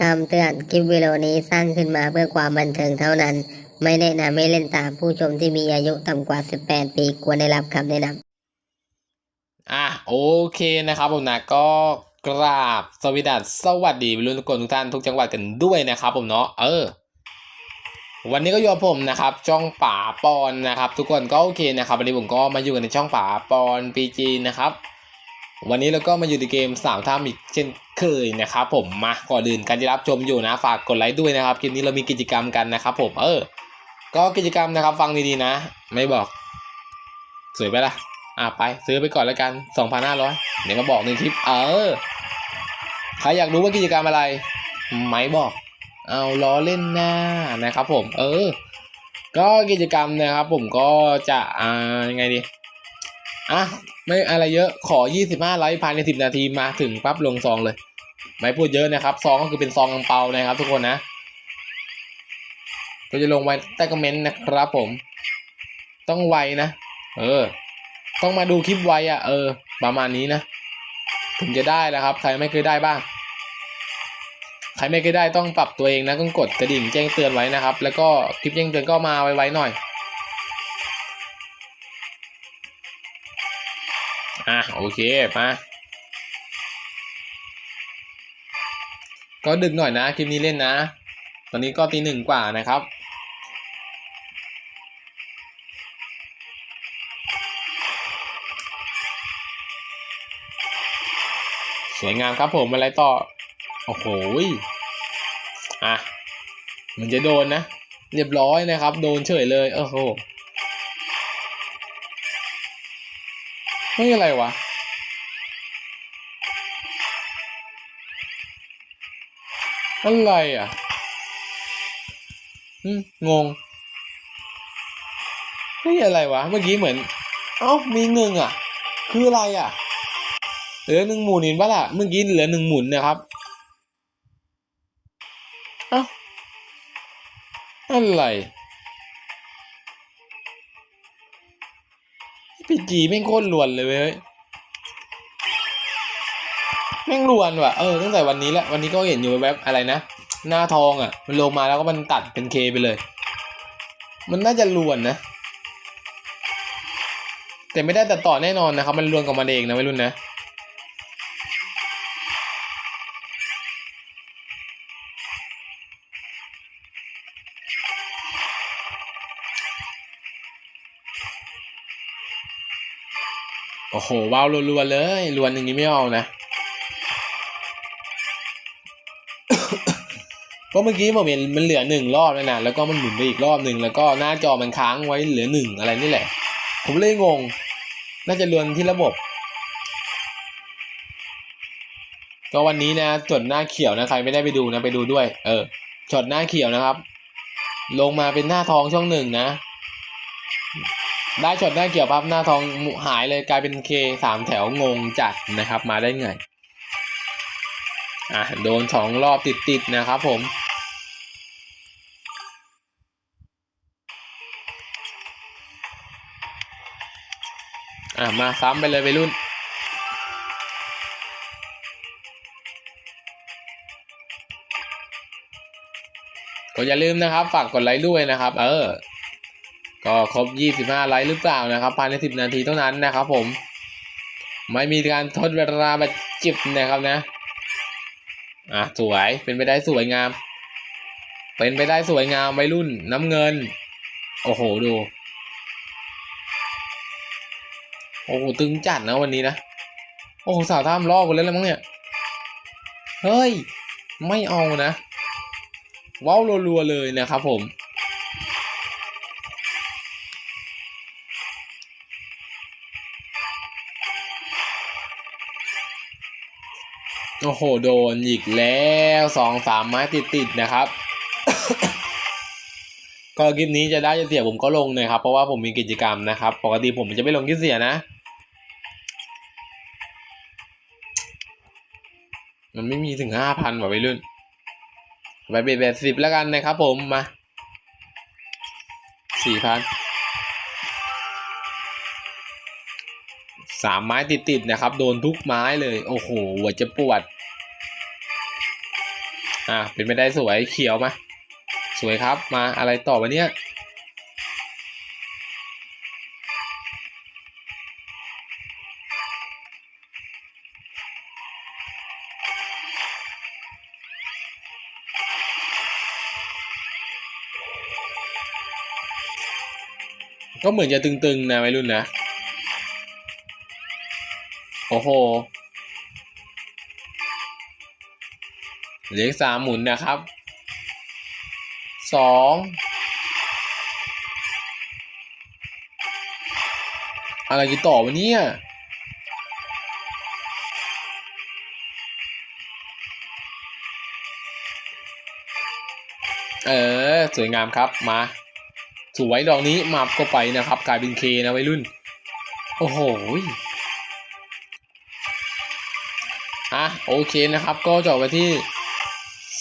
คำเตือนคลิปวิดีโอนี้สร้างขึ้นมาเพื่อความบันเทิงเท่านั้น ไม่แนะนำให้เล่นตามผู้ชมที่มีอายุต่ำกว่า 18 ปีควรได้รับคำแนะนำอะโอเคนะครับผมนะก็กราบสวัสดีสวัสดีวัยรุ่นทุกคนทุกท่านทุกจังหวัดกันด้วยนะครับผมเนาะเออ วันนี้ก็อยู่กับผมนะครับช่องป่าปอนนะครับ ทุกคนก็โอเคนะครับวันนี้ผมก็มาอยู่กันในช่องป่าปอนปีจีนะครับ วันนี้เราก็มาอยู่ในเกมสามท่ามอีกเช่นเคยนะครับผมมาก่อนอื่นการที่รับชมอยู่นะฝากกดไลค์ด้วยนะครับคลิปนี้เรามีกิจกรรมกันนะครับผมเออ ก็กิจกรรมนะครับฟังดีๆนะ ไม่บอก สวยไปละอะไปซื้อไปก่อนแล้วกัน 2,500 เดี๋ยวมาบอกในคลิป เออใครอยากรู้ว่ากิจกรรมอะไร ไม่บอก เอาล้อเล่นหน้านะครับผมเออ ก็กิจกรรมนะครับผมก็จะอ่ายังไงดีอะ ไม่อะไรเยอะขอ 25ไลค์ภายใน 10 นาทีมาถึงปั๊บลงซองเลย ไม่พูดเยอะนะครับ ซองก็คือเป็นซองอังเปานะครับ ทุกคนนะก็จะลงไว้ใต้คอมเมนต์นะครับผม ต้องไวนะ เออ ต้องมาดูคลิปไวอะ่ะ เออ ประมาณนี้นะ ถึงจะได้แล้วครับ ใครไม่เคยได้บ้าง ใครไม่เคยได้ต้องปรับตัวเองนะต้องกดกระดิ่งแจ้งเตือนไว้นะครับ แล้วก็คลิปแจ้งเตือนก็มาไวๆหน่อย อะโอเคมาก็ดึกหน่อยนะคลิปนี้เล่นนะ ตอนนี้ก็ตีหนึ่งกว่านะครับ สวยงามครับผมอะไรต่อ โอ้โหอะมันจะโดนนะ เรียบร้อยนะครับ โดนเฉยเลย โอ้โห ไม่อะไรวะ อะไรอะงงเฮ้ยอะไรวะ เมื่อกี้เหมือน เอ้า มีหนึ่งอะ คืออะไรอะ เหลือหนึ่งหมุนเห็นปะล่ะ เมื่อกี้เหลือหนึ่งหมุนนะครับ เอ้า อะไร พี่จีแม่งโคตรลวนเลยเว้ยแม่งลวนว่ะเออตั้งแต่วันนี้แหละวันนี้ก็เห็นอยู่แวบอะไรนะหน้าทองอะ มันลงมาแล้วก็มันตัดเป็นเคไปเลย มันน่าจะลวนนะ แต่ไม่ได้ตัดต่อแน่นอนนะครับ มันลวนกับมันเองนะไม่รุ่นนะ โอ้โหว้าวรัวๆเลยรวนอย่างนี้ไม่เอานะเพราะเมื่อกี้ผมเห็นมันเหลือหนึ่งรอบแล้วนะแล้วก็มันหมุนไปอีกรอบหนึ่งแล้วก็หน้าจอมันค้างไว้เหลือหนึ่งอะไรนี่แหละ ผมเลยงง น่าจะรวนที่ระบบ ก็วันนี้นะจดหน้าเขียวนะใครไม่ได้ไปดูนะไปดูด้วย เออช็อตหน้าเขียวนะครับ ลงมาเป็นหน้าทองช่องหนึ่งนะ ได้ช็อตหน้าเขียวปั๊บหน้าทองหายเลยกลายเป็นเคสามแถวงงจัดนะครับ มาได้ไงอะโดนสองรอบติดๆนะครับผมอะมาซ้ำไปเลยไปรุ่น ก็อย่าลืมนะครับ ฝากกดไลค์ด้วยนะครับ เออ ก็ครบ 25 ไลค์หรือเปล่านะครับภายใน 10 นาทีเท่านั้นนะครับผม ไม่มีการทดเวลามาจิบนะครับนะ อะสวยเป็นไปได้สวยงาม เป็นไปได้สวยงามวัยรุ่นน้ำเงิน โอ้โหดู โอ้โหตึงจัดนะวันนี้นะ โอ้โหสาวท่ามลอกกันแล้วมั้งเนี่ย เฮ้ย ไม่เอานะว้าวรัวๆเลยนะครับผม โอ้โห โดนอีกแล้วสองสามไม้ติดๆนะครับ ก็คลิปนี้จะได้จะเสียผมก็ลงนะครับ เพราะว่าผมมีกิจกรรมนะครับ ปกติผมจะไม่ลงคลิปเสียนะ มันไม่มีถึงห้าพันว่ะวัยรุ่น ไปเบ็ดแปดสิบแล้วกันนะครับผมมาสี่พันสามไม้ติดๆนะครับ โดนทุกไม้เลย โอ้โหหัวจะปวด อะเป็นไปได้สวยเขียวมา สวยครับมาอะไรต่อวะเนี่ยก็เหมือนจะตึงๆนะวัยรุ่นนะ โอ้โห เหลือสามหมุนนะครับสองอะไรกันต่อวะเนี่ยเออ สวยงามครับมา สวยดอกนี้มาบก็ไปนะครับ กลายเป็นเคนะวัยรุ่น โอ้โหยอะโอเคนะครับ ก็จบไปที่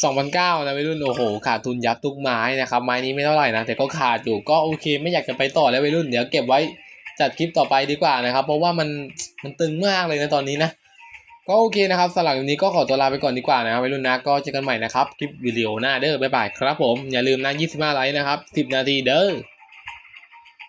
2,009นะวัยรุ่นโอ้โหขาดทุนยับทุกไม้นะครับไม้นี้ไม่เท่าไหร่นะแต่ก็ขาดอยู่ก็โอเคไม่อยากจะไปต่อแล้ววัยรุ่นเดี๋ยวเก็บไว้จัดคลิปต่อไปดีกว่านะครับ เพราะว่ามันมันตึงมากเลยนะตอนนี้นะก็โอเคนะครับสำหรับวันนี้ก็ขอตัวลาไปก่อนดีกว่านะครับวัยรุ่นนะก็เจอกันใหม่นะครับคลิปวิดีโอหน้าเด้อบ๊ายบายครับผมอย่าลืมนะ25ไลค์นะครับ10 นาทีเด้อ